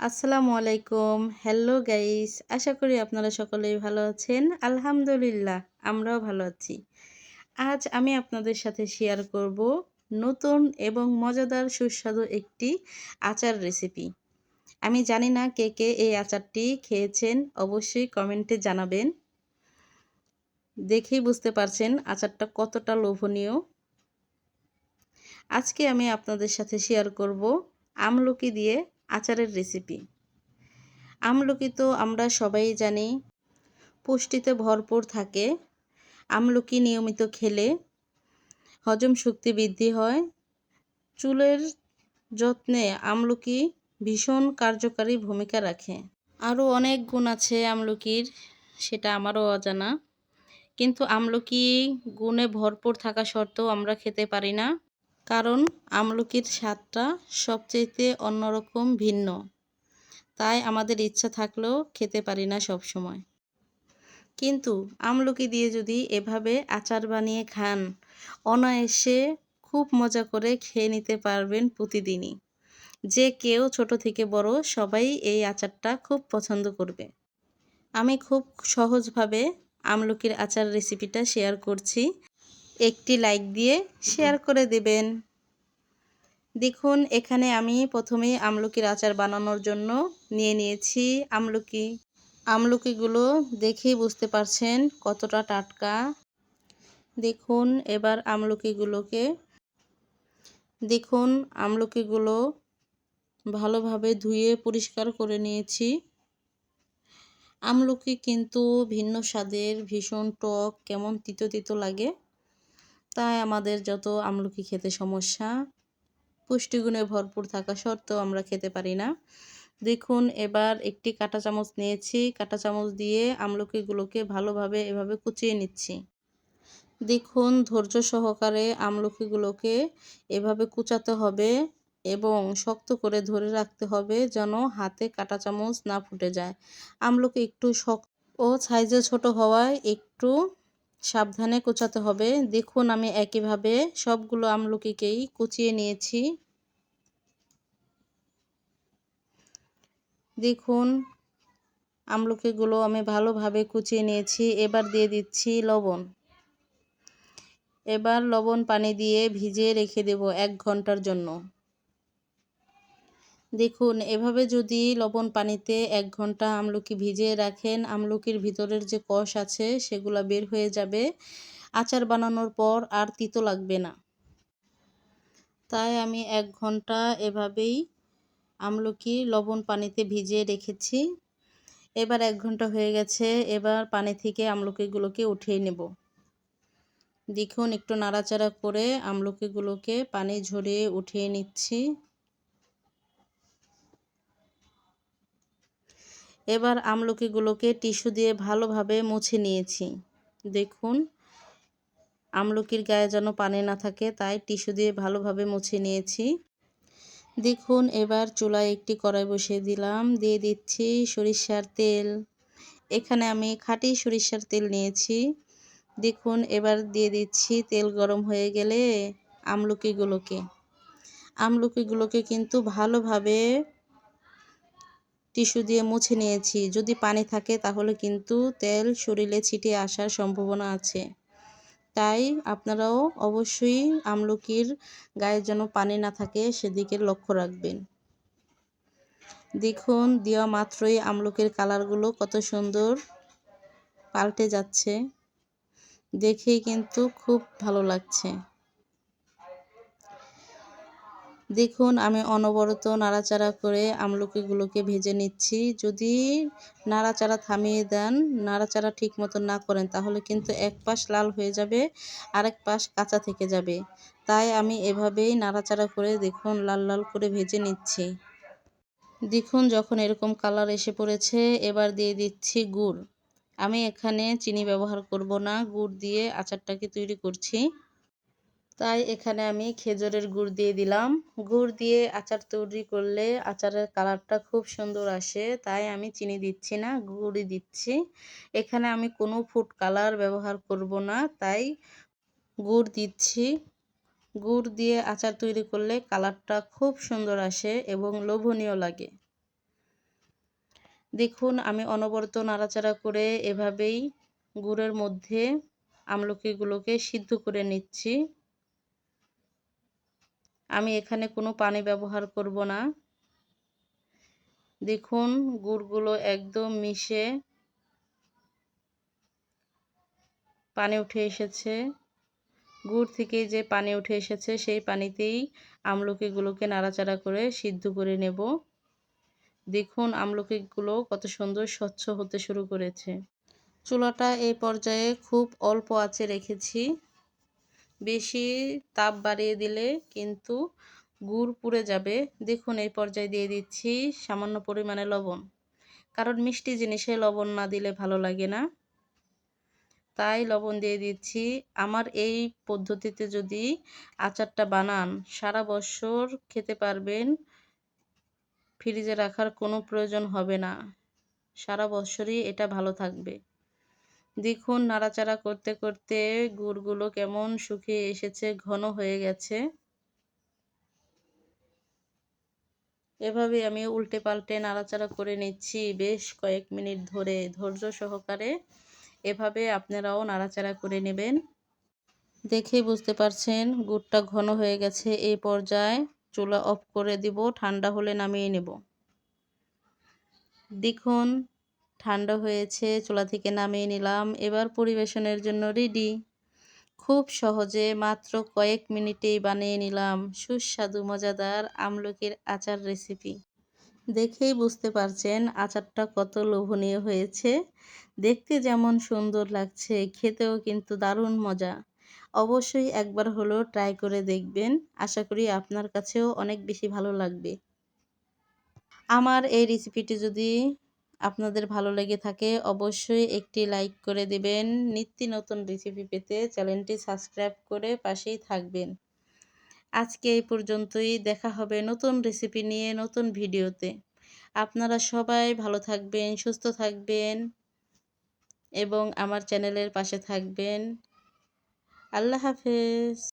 আসসালামু আলাইকুম। Hello guys আশা করি আপনারা সকলেই ভালো আছেন। আলহামদুলিল্লাহ, আমরাও ভালো আছি। আজ আমি আপনাদের সাথে শেয়ার করব নতুন এবং মজাদার সুস্বাদু একটি আচার রেসিপি আমি জানি না কে কে এই আচারটি খেয়েছেন, অবশ্যই কমেন্টে জানাবেন। দেখেই বুঝতে পারছেন আচারটা কতটা লোভনীয়। আজকে আমি আপনাদের সাথে শেয়ার করব আমলকি দিয়ে আচারের রেসিপি আমলকি তো আমরা সবাই জানি, পুষ্টিতে ভরপুর থাকে। আমলকি নিয়মিত খেলে হজম শক্তি বৃদ্ধি হয়। চুলের যত্নে আমলকি ভীষণ কার্যকারী ভূমিকা রাখে। আরও অনেক গুণ আছে আমলকির, সেটা আমারও অজানা। কিন্তু আমলকি গুণে ভরপুর থাকা সত্ত্বেও আমরা খেতে পারি না। কারণ আমলকির স্বাদটা সবচেয়েতে অন্যরকম ভিন্ন। তাই আমাদের ইচ্ছা থাকলেও খেতে পারি না সব সময়। কিন্তু আমলকি দিয়ে যদি এভাবে আচার বানিয়ে খান, অনায়াসে খুব মজা করে খেয়ে নিতে পারবেন প্রতিদিনই। যে কেউ ছোট থেকে বড় সবাই এই আচারটা খুব পছন্দ করবে। আমি খুব সহজভাবে আমলকির আচার রেসিপিটা শেয়ার করছি। একটি লাইক দিয়ে শেয়ার করে দেবেন। দেখুন, এখানে আমি প্রথমে আমলকির আচার বানানোর জন্য নিয়ে নিয়েছি আমলকি। আমলকিগুলো দেখেই বুঝতে পারছেন কতটা টাটকা। দেখুন, এবার আমলকিগুলোকে, দেখুন, আমলকিগুলো ভালোভাবে ধুয়ে পরিষ্কার করে নিয়েছি। আমলকি কিন্তু ভিন্ন স্বাদের, ভীষণ টক, কেমন তিতো তিতো লাগে। তাই আমাদের যত আমলকি খেতে সমস্যা, পুষ্টিগুণে ভরপুর থাকা সত্ত্বেও আমরা খেতে পারি না। দেখুন, এবার একটি কাঁটা চামচ নিয়েছি, কাঁটা চামচ দিয়ে আমলকিগুলোকে ভালোভাবে এভাবে কুচিয়ে নিচ্ছি। দেখুন, ধৈর্য সহকারে আমলকিগুলোকে এভাবে কুচাতে হবে এবং শক্ত করে ধরে রাখতে হবে যেন হাতে কাঁটা চামচ না ফুটে যায়। আমলকি একটু শক্ত ও সাইজে ছোট হওয়ায় একটু সাবধানে কোচাতে হবে। দেখুন, আমি একইভাবে সবগুলো আমলকিকেই কুচিয়ে নিয়েছি। দেখুন, আমলকিগুলো আমি ভালোভাবে কুচিয়ে নিয়েছি। এবার দিয়ে দিচ্ছি লবণ। এবার লবণ পানি দিয়ে ভিজিয়ে রেখে দেব এক ঘণ্টার জন্য। দেখুন, এভাবে যদি লবণ পানিতে এক ঘণ্টা আমলকি ভিজিয়ে রাখেন, আমলকির ভিতরের যে কষ আছে সেগুলো বের হয়ে যাবে। আচার বানানোর পর আর তিতো লাগবে না। তাই আমি এক ঘণ্টা এভাবেই আমলকি লবণ পানিতে ভিজিয়ে রেখেছি। এবার এক ঘণ্টা হয়ে গেছে, এবার পানি থেকে আমলকিগুলোকে উঠিয়ে নেব। দেখুন, একটু নাড়াচাড়া করে আমলকিগুলোকে পানি ঝরিয়ে উঠিয়ে নিচ্ছি। এবার আমলকিগুলোকে টিস্যু দিয়ে ভালোভাবে মুছে নিয়েছি। দেখুন, আমলকির গায়ে যেন পানি না থাকে, তাই টিস্যু দিয়ে ভালোভাবে মুছে নিয়েছি। দেখুন, এবার চুলায় একটি কড়াই বসিয়ে দিলাম। দিয়ে দিচ্ছি সরিষার তেল। এখানে আমি খাঁটি সরিষার তেল নিয়েছি। দেখুন, এবার দিয়ে দিচ্ছি তেল গরম হয়ে গেলে আমলকিগুলোকে। আমলকিগুলোকে কিন্তু ভালোভাবে টিস্যু দিয়ে মুছে নিয়েছি। যদি পানি থাকে তাহলে কিন্তু তেল শরীরে ছিটে আসার সম্ভাবনা আছে। তাই আপনারাও অবশ্যই আমলকির গায়ে যেন পানি না থাকে সেদিকে লক্ষ্য রাখবেন। দেখুন, দেওয়া মাত্রই আমলকির কালারগুলো কত সুন্দর পাল্টে যাচ্ছে। দেখেই কিন্তু খুব ভালো লাগছে। দেখুন, আমি অনবরত নাড়াচাড়া করে আমলকিগুলোকে ভেজে নিচ্ছি। যদি নাড়াচাড়া থামিয়ে দেন, নাড়াচাড়া ঠিক মতো না করেন, তাহলে কিন্তু এক পাশ লাল হয়ে যাবে, আরেক পাশ কাঁচা থেকে যাবে। তাই আমি এভাবেই নাড়াচাড়া করে দেখুন, লাল লাল করে ভেজে নিচ্ছি। দেখুন, যখন এরকম কালার এসে পড়েছে, এবার দিয়ে দিচ্ছি গুড়। আমি এখানে চিনি ব্যবহার করব না, গুড় দিয়ে আচারটাকে তৈরি করছি। তাই এখানে আমি খেজুরের গুড় দিয়ে দিলাম। গুড় দিয়ে আচার তৈরি করলে আচারের কালারটা খুব সুন্দর আসে, তাই আমি চিনি দিচ্ছি না, গুড়ই দিচ্ছি। এখানে আমি কোনো ফুড কালার ব্যবহার করব না, তাই গুড় দিচ্ছি। গুড় দিয়ে আচার তৈরি করলে কালারটা খুব সুন্দর আসে এবং লোভনীয় লাগে। দেখুন, আমি অনবরত নাড়াচাড়া করে এভাবেই গুড়ের মধ্যে আমলকিগুলোকে সিদ্ধ করে নিচ্ছি। আমি এখানে কোনো পানি ব্যবহার করব না। দেখুন, গুড়গুলো একদম মিশে পানি উঠে এসেছে। গুড় থেকে যে পানি উঠে এসেছে, সেই পানিতেই আমলকিগুলোকে নাড়াচাড়া করে সিদ্ধ করে নেব। দেখুন আমলকিগুলো কত সুন্দর স্বচ্ছ হতে শুরু করেছে। চুলাটা এই পর্যায়ে খুব অল্প আঁচে রেখেছি। বেশি তাপ বাড়িয়ে দিলে কিন্তু গুড় পুড়ে যাবে। দেখুন, এই পর্যায়ে দিয়ে দিচ্ছি সামান্য পরিমাণে লবণ। কারণ মিষ্টি জিনিসে লবণ না দিলে ভালো লাগে না। তাই লবণ দিয়ে দিচ্ছি। আমার এই পদ্ধতিতে যদি আচারটা বানান, সারা বছর খেতে পারবেন। ফ্রিজে রাখার কোনো প্রয়োজন হবে না। সারা বছরই এটা ভালো থাকবে। দেখুন নাড়াচাড়া করতে করতে গুড়গুলো কেমন শুকিয়ে এসেছে, ঘন হয়ে গেছে। এভাবে আমি উল্টে পাল্টে নাড়াচাড়া করে নিচ্ছি বেশ কয়েক মিনিট ধরে। ধৈর্য সহকারে এভাবে আপনারাও নাড়াচাড়া করে নেবেন। দেখে বুঝতে পারছেন গুড়টা ঘন হয়ে গেছে। এই পর্যায়ে চুলা অফ করে দিব, ঠান্ডা হলে নামিয়ে নেব। দেখুন ঠান্ডা হয়েছে, চুলা থেকে নামিয়ে নিলাম। এবার পরিবেশনের জন্য রেডি খুব সহজে মাত্র কয়েক মিনিটেই বানিয়ে নিলাম। সুস্বাদু, মজাদার আমলকির আচার রেসিপি দেখেই বুঝতে পারছেন আচারটা কত লোভনীয় হয়েছে। দেখতে যেমন সুন্দর লাগছে, খেতেও কিন্তু দারুণ মজা। অবশ্যই একবার হলেও ট্রাই করে দেখবেন। আশা করি আপনার কাছেও অনেক বেশি ভালো লাগবে। আমার এই রেসিপিটি যদি আপনাদের ভালো লেগে থাকে, অবশ্যই একটি লাইক করে দেবেন। নিত্য নতুন রেসিপি পেতে চ্যানেলটি সাবস্ক্রাইব করে পাশেই থাকবেন। আজকে এই পর্যন্তই, দেখা হবে নতুন রেসিপি নিয়ে নতুন ভিডিওতে আপনারা সবাই ভালো থাকবেন, সুস্থ থাকবেন এবং আমার চ্যানেলের পাশে থাকবেন। আল্লাহ হাফেজ।